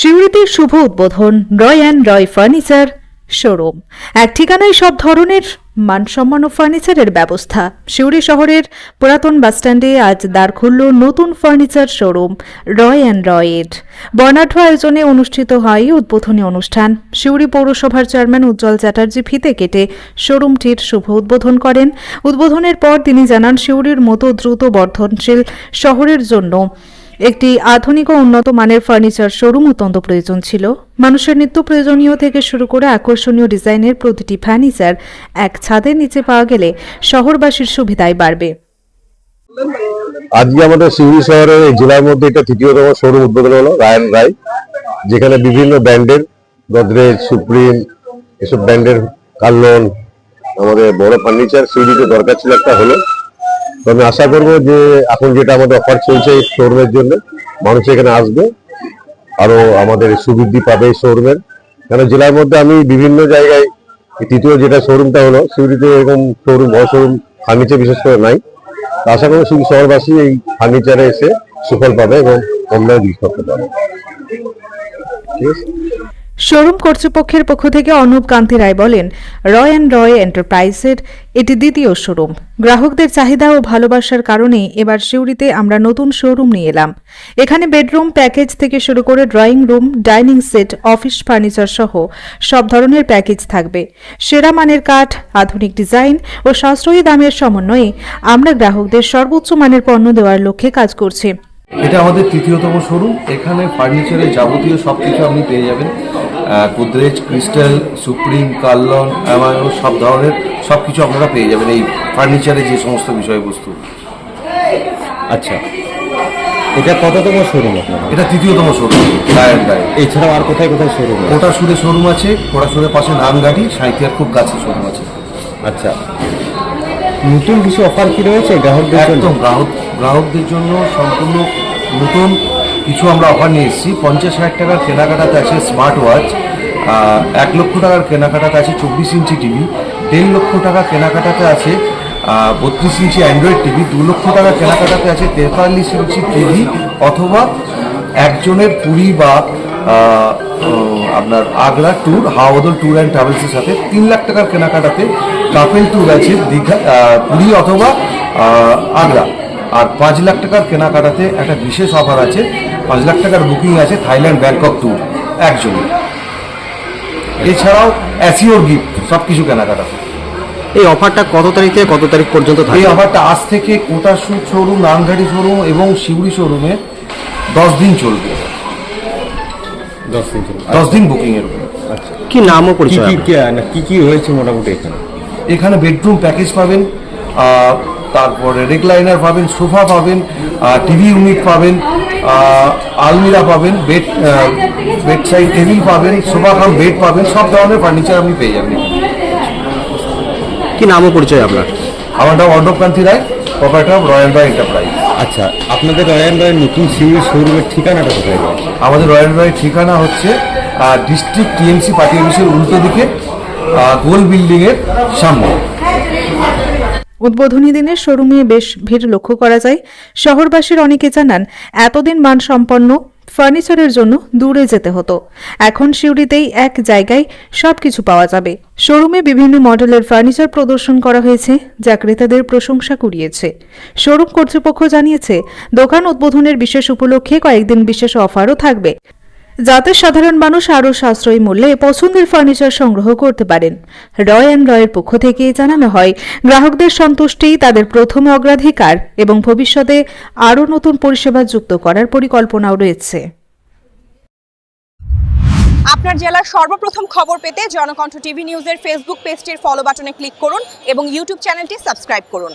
সিউড়িতে শুভ উদ্বোধন Roy and Roy furniture showroom. এক ঠিকানায় সব ধরনের মানসম্মান ফার্নিচারের ব্যবস্থা। সিউড়ি শহরের পুরাতন বাসস্ট্যান্ডে আজ দ্বার খুলল নতুন ফার্নিচার শোরুম রয় অ্যান্ড রয়েড বর্ণাঢ্য আয়োজনে অনুষ্ঠিত হয় উদ্বোধনী অনুষ্ঠান। সিউড়ি পৌরসভার চেয়ারম্যান উজ্জ্বল চ্যাটার্জি ফিতে কেটে শোরুমটির শুভ উদ্বোধন করেন। উদ্বোধনের পর তিনি জানান সিউড়ির মতো দ্রুত বর্ধনশীল শহরের জন্য একটি আধুনিক ও উন্নত মানের ফার্নিচার শোরুম অত্যন্ত প্রয়োজন ছিল। মানুষের নিত্য প্রয়োজনীয় থেকে শুরু করে আকর্ষণীয় ডিজাইনের প্রতিটি ফার্নিচার এক ছাদের নিচে পাওয়া গেলে শহরবাসীর সুবিধাই বাড়বে। আজকে আমাদের সিউড়ি শহরের এই জেলার মধ্যে এটা তৃতীয়তম শোরুম উদ্বোধন হলো, রায়ন রায়, যেখানে বিভিন্ন ব্র্যান্ডের গদরেজ, সুপ্রিম, এসব ব্র্যান্ডের কার্লন আমাদের বড় ফার্নিচার সিউড়িতে দরকার ছিল একটা হলো। তো আমি আশা করব যে এখন যেটা আমাদের অফার চলছে এই শোরুমের জন্য, মানুষ এখানে আসবে, আরও আমাদের সুবৃদ্ধি পাবে এই শোরুমের কেন জেলার মধ্যে আমি বিভিন্ন জায়গায় তৃতীয় যেটা শোরুমটা হলো, সিউড়িতে এরকম শোরুম বড় শোরুম ফার্নিচার বিশেষ করে নাই। আশা করি শুধু শহরবাসী এই ফার্নিচারে এসে সুফল পাবে এবং দামে বিক্রি করতে ঠিক আছে? শোরুম কর্তৃপক্ষের পক্ষ থেকে অনুপ কান্তি রায় বলেন, রয় অ্যান্ড রয় এন্টারপ্রাইজের এটি দ্বিতীয় শোরুম। গ্রাহকদের চাহিদা ও ভালোবাসার কারণে এবার সিউড়িতে আমরা নতুন শোরুম নিয়ে এলাম। এখানে বেডরুম, প্যাকেজ থেকে শুরু করে drawing room, dining set, office furniture সহ সব ধরনের প্যাকেজ থাকবে। সেরা মানের কাঠ, আধুনিক ডিজাইন ও সাশ্রয়ী দামের সমন্বয়ে আমরা গ্রাহকদের সর্বোচ্চ মানের পণ্য দেওয়ার লক্ষ্যে কাজ করছি। এটা আমাদের তৃতীয়তম শোরুম। এখানে ফার্নিচারের যাবতীয় সব কিছু আপনি পেয়ে যাবেন। Godrej Crystal Supreme Carlon Amano সব ধরনের সব কিছু আপনারা পেয়ে যাবেন এই ফার্নিচারের যে সমস্ত বিষয়বস্তু। আচ্ছা। এটা কততম শোরুম আপনার? এটা তৃতীয়তম শোরুম। রায়ন রায় এছাড়াও আর কোথায় কোথায় শোরুম কোটা সুরে শোরুম আছে কোটা সুরের পাশে নামগাড়ি সাঁইতিয়ার খুব কাছে শোরুম আছে। আচ্ছা। নতুন কিছু অফার কি রয়েছে গ্রাহকদের জন্য? একদম গ্রাহক গ্রাহকদের জন্য সম্পূর্ণ নতুন কিছু আমরা অফার নিয়ে এসেছি। পঞ্চাশ হাজার টাকার কেনাকাটাতে আছে স্মার্ট ওয়াচ এক লক্ষ টাকার কেনাকাটাতে আছে চব্বিশ ইঞ্চি টিভি দেড় লক্ষ টাকা কেনাকাটাতে আছে বত্রিশ ইঞ্চি অ্যান্ড্রয়েড টিভি দু লক্ষ টাকা কেনাকাটাতে আছে তেতাল্লিশ ইঞ্চি টিভি অথবা একজনের পুরী বা আপনার Agra tour Hawadal tour and ট্রাভেলসের সাথে তিন লাখ টাকার কেনাকাটাতে কাপেল ট্যুর আছে, দীঘা পুরী অথবা আগ্রা। আর পাঁচ লাখ টাকার কেনাকাটাতে একটা বিশেষ অফার আছে। পাঁচ লাখ টাকার বুকিং আছে থাইল্যান্ড ব্যাংকক ট্যুর একজনের। এছাড়াও অ্যাসিওর গিফট সব কিছু কেনাকাটাতে এই অফারটা কত তারিখ থেকে কত তারিখ পর্যন্ত এই অফারটা আজ থেকে Kota suit showroom Ramghati showroom এবং শিউড়ি শোরুমে দশ দিন চলবে। দশ দিন চলবে। দশ দিন বুকিং এর উপর। কি নাম ও পরিচয় কি কি না, কি কি রয়েছে মোটামুটি এখানে? এখানে বেডরুম প্যাকেজ পাবেন আহ, তারপরে রেকলাইনার পাবেন সোফা পাবেন টিভি ইউনিট পাবেন আলমিরা পাবেন বেড বেড সাইড টেবিল পাবেন সোফা কাম বেড পাবেন সব ধরনের ফার্নিচার আপনি পেয়ে যাবেন। কি নাম পরিচয় আপনার? আমার নাম Arnab Kanti Roy proprietor of Royal Roy Enterprise আচ্ছা আপনাদের রয়্যাল রয়ের নতুন সিউড়ি শোরুমের ঠিকানাটা কোথায়? আমাদের রয়্যাল রয়ের ঠিকানা হচ্ছে ডিস্ট্রিক্ট টিএমসি পার্টি অফিসের উল্টো দিকে গোল বিল্ডিংয়ের সামনে। উদ্বোধনী দিনের শোরুমে বেশ ভিড় লক্ষ্য করা যায়। শহরবাসীর অনেকে জানান, এতদিন মানসম্পন্ন ফার্নিচারের জন্য দূরে যেতে হতো। এখন সিউড়িতেই এক জায়গায় সবকিছু পাওয়া যাবে। শোরুমে বিভিন্ন মডেলের ফার্নিচার প্রদর্শন করা হয়েছে, যা ক্রেতাদের প্রশংসা কুড়িয়েছে। শোরুম কর্তৃপক্ষ জানিয়েছে, দোকান উদ্বোধনের বিশেষ উপলক্ষে কয়েকদিন বিশেষ অফারও থাকবে। যাতে সাধারণ মানুষ আরও সাশ্রয়ী মূল্যে পছন্দের ফার্নিচার সংগ্রহ করতে পারেন। রয় অ্যান্ড রয়ের পক্ষ থেকে জানানো হয়, গ্রাহকদের সন্তুষ্টি তাদের প্রথম অগ্রাধিকার এবং ভবিষ্যতে আরও নতুন পরিষেবা যুক্ত করার পরিকল্পনাও রয়েছে। আপনার জেলার সর্বপ্রথম খবর পেতে জনকণ্ঠ টিভি নিউজের ফেসবুক পেজটির ফলো বাটনে ক্লিক করুন এবং ইউটিউব চ্যানেলটি সাবস্ক্রাইব করুন।